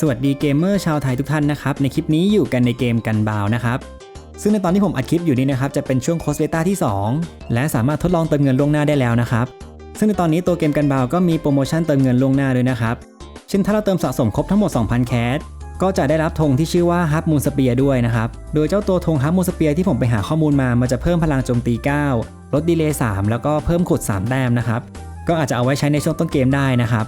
สวัสดีเกมเมอร์ชาวไทยทุกท่านนะครับ ในคลิปนี้อยู่กันในเกมกันบาวนะครับซึ่งในตอนที่ผมอัดคลิปอยู่นี้นะครับจะเป็นช่วงโคสเบต้าที่ 2 และสามารถทดลองเติมเงินล่วงหน้าได้แล้วนะครับซึ่งในตอนนี้ตัวเกมกันบาวก็มีโปรโมชั่นเติมเงินล่วงหน้าด้วยนะครับเช่นถ้าเราเติมสะสมครบทั้งหมด 2,000 แคสก็จะได้รับธงที่ชื่อว่าฮับมูนสเปียด้วยนะครับโดยเจ้าตัวธงฮับมูนสเปียที่ผมไปหาข้อมูลมามันจะเพิ่มพลังโจมตี 9 ลดดีเลย์3แล้วก็เพิ่มขุด 3 แต้มนะครับก็อาจจะเอาไว้ใช้ในช่วงต้นเกมได้นะครับ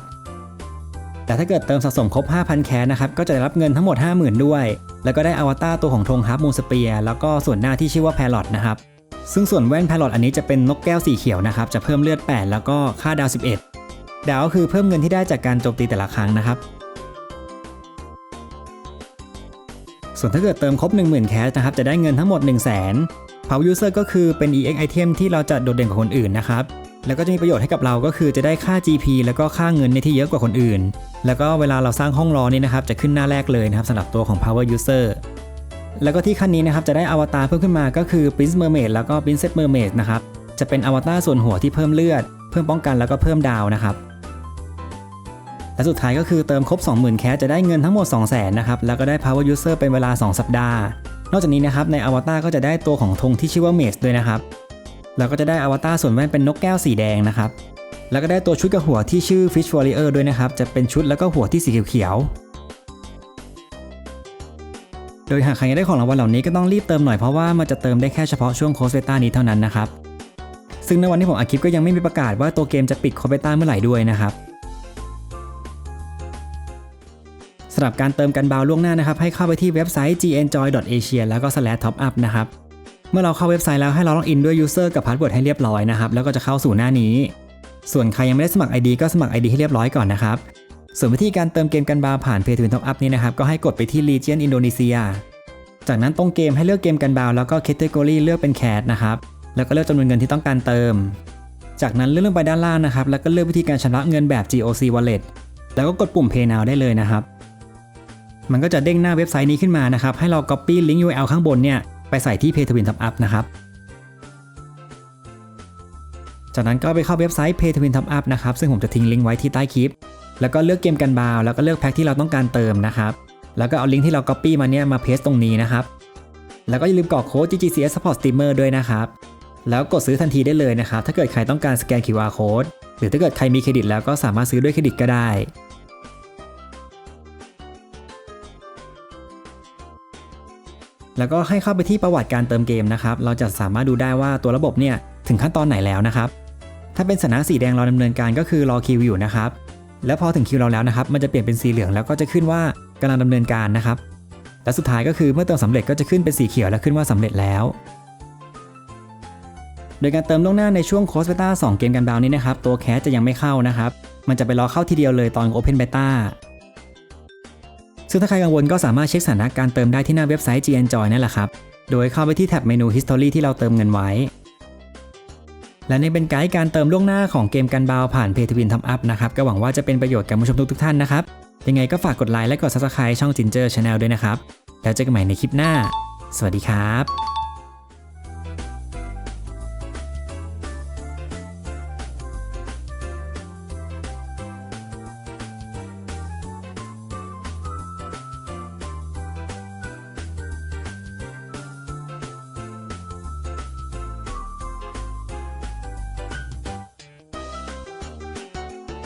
แต่ถ้าเกิดเติมสะสมครบ 5,000 แคสนะครับก็จะได้รับเงินทั้งหมด 50,000 ด้วย แล้วก็ได้อวตารตัวของธงฮับมูสเปียแล้วก็ส่วนหน้าที่ชื่อว่าแพรอตนะครับซึ่งส่วนแว่นแพรอตอันนี้จะเป็นนกแก้วสีเขียวนะครับจะเพิ่มเลือด 8 แล้วก็ค่าดาว 11 ดาวก็คือเพิ่มเงินที่ได้จากการโจมตีแต่ละครั้งนะครับส่วนถ้าเกิดเติมครบ 10,000 แคสนะครับจะได้เงินทั้งหมด 1 0 0 0 0แสน Power User ก็คือเป็น EX Item ที่เราจะโดดเด่นกว่าคนอื่นนะครับ แล้วก็จะมีประโยชน์ให้กับเราก็คือจะได้ค่า GP แล้วก็ค่าเงินในที่เยอะกว่าคนอื่น แล้วก็เวลาเราสร้างห้องรอนี่นะครับจะขึ้นหน้าแรกเลยนะครับสำหรับตัวของ Power User แล้วก็ที่ขั้นนี้นะครับจะได้อวตารเพิ่มขึ้นมาก็คือ Prince Mermaid แล้วก็ Princess Mermaid นะครับจะเป็นอวตารส่วนหัวที่เพิ่มเลือด เพิ่มป้องกันแล้วก็เพิ่มดาวนะครับและสุดท้ายก็คือเติมครบ 20,000 แคสจะได้เงินทั้งหมด 200,000นะครับแล้วก็ได้ Power User เป็นเวลา 2 สัปดาห์ นอกจากนี้นะครับในอวตารก็จะได้ตัวของธงที่ชื่อว่า Mage ด้วยนะครับ แล้วก็จะได้อวตารส่วนแว่นเป็นนกแก้วสีแดงนะครับ แล้วก็ได้ตัวชุดกับหัวที่ชื่อ Fish Warrior ด้วยนะครับ จะเป็นชุดแล้วก็หัวที่สีเขียวโดยหากใครอยากได้ของรางวัลเหล่านี้ก็ต้องรีบเติมหน่อยเพราะว่ามันจะเติมได้แค่เฉพาะช่วงโคสเบต้านี้เท่านั้นนะครับ ซึ่งในวันที่ผมอัดคลิปก็ยังไม่มีประกาศว่าตัวเกมจะปิดโคสเบต้าเมื่อไหร่ด้วยนะครับสำหรับการเติมกันบาวล่วงหน้านะครับ ให้เข้าไปที่เว็บไซต์ gnjoy.asia แล้วก็ slash top up นะครับ เมื่อเราเข้าเว็บไซต์แล้วให้เราล็อกอินด้วย user กับ password ให้เรียบร้อยนะครับแล้วก็จะเข้าสู่หน้านี้ ส่วนใครยังไม่ได้สมัคร ID ก็สมัคร ID ให้เรียบร้อยก่อนนะครับส่วนวิธีการเติมเกมกันบาวผ่าน Pay to Win Top Up นี้นะครับก็ให้กดไปที่ Legion Indonesia จากนั้นตรงเกมให้เลือกเกมกันบาวแล้วก็ Category เลือกเป็น Cat นะครับแล้วก็เลือกจำนวนเงินที่ต้องการเติม จากนั้นเลื่อนลงไปด้านล่างนะครับแล้วก็เลือกวิธีการชำระเงินแบบ GOC Wallet แล้วก็กดปุ่ม Pay Now ได้เลยนะครับมันก็จะเด้งหน้าเว็บไซต์นี้ขึ้นมานะครับให้เรา Copy ลิงก์ URL ข้างบนเนี่ย ไปใส่ที่ Pay to Win Top Up นะครับ จากนั้นก็ไปเข้าเว็บไซต์ Pay to Win Top Up นะครับ ซึ่งผมจะทิ้งลิงก์ไว้ที่ใต้คลิป แล้วก็เลือกเกมกันบาว แล้วก็เลือกแพ็คที่เราต้องการเติมนะครับ แล้วก็เอาลิงก์ที่เรา Copy มาเนี่ยมาเพสตรงนี้นะครับ แล้วก็อย่าลืมกรอกโค้ด GGCS Support Streamer ด้วยนะครับ แล้วกดซื้อทันทีได้เลยนะครับ ถ้าเกิดใครต้องการสแกน QR Code หรือถ้าเกิดใครมีเครดิตแล้วก็สามารถซื้อด้วยเครดิตก็ได้ แล้วก็ให้เข้าไปที่ประวัติการเติมเกมนะครับ เราจะสามารถดูได้ว่าตัวระบบเนี่ยถึงขั้นตอนไหนแล้วนะครับ ถ้าเป็นสัญลักษณ์สีแดงเราดำเนินการก็คือรอคิวอยู่นะครับ แล้วพอถึงคิวเราแล้วนะครับ มันจะเปลี่ยนเป็นสีเหลืองแล้วก็จะขึ้นว่ากำลังดำเนินการนะครับ และสุดท้ายก็คือเมื่อเติมสำเร็จก็จะขึ้นเป็นสีเขียวและขึ้นว่าสำเร็จแล้วโดยการเติมล่วงหน้าในช่วงโคสเบต้า2เกมกันดาวนี้นะครับ ตัวแคสจะยังไม่เข้านะครับ มันจะไปรอเข้าทีเดียวเลยตอน Open Beta ซึ่งถ้าใครกังวลก็สามารถเช็คสถานะการเติมได้ที่หน้าเว็บไซต์ GNJoy นั่นแหละครับ โดยเข้าไปที่แท็บเมนู History ที่เราเติมเงินไว้ และนี่เป็นไกด์การเติมล่วงหน้าของเกมกันบาวผ่านเพย์ทวินทำอัพนะครับ ก็หวังว่าจะเป็นประโยชน์กับผู้ชมทุกท่านนะครับ ยังไงก็ฝากกดไลค์และกด Subscribe ช่องจินเจอร์ชาแนลด้วยนะครับ แล้วเจอกันใหม่ในคลิปหน้า สวัสดีครับ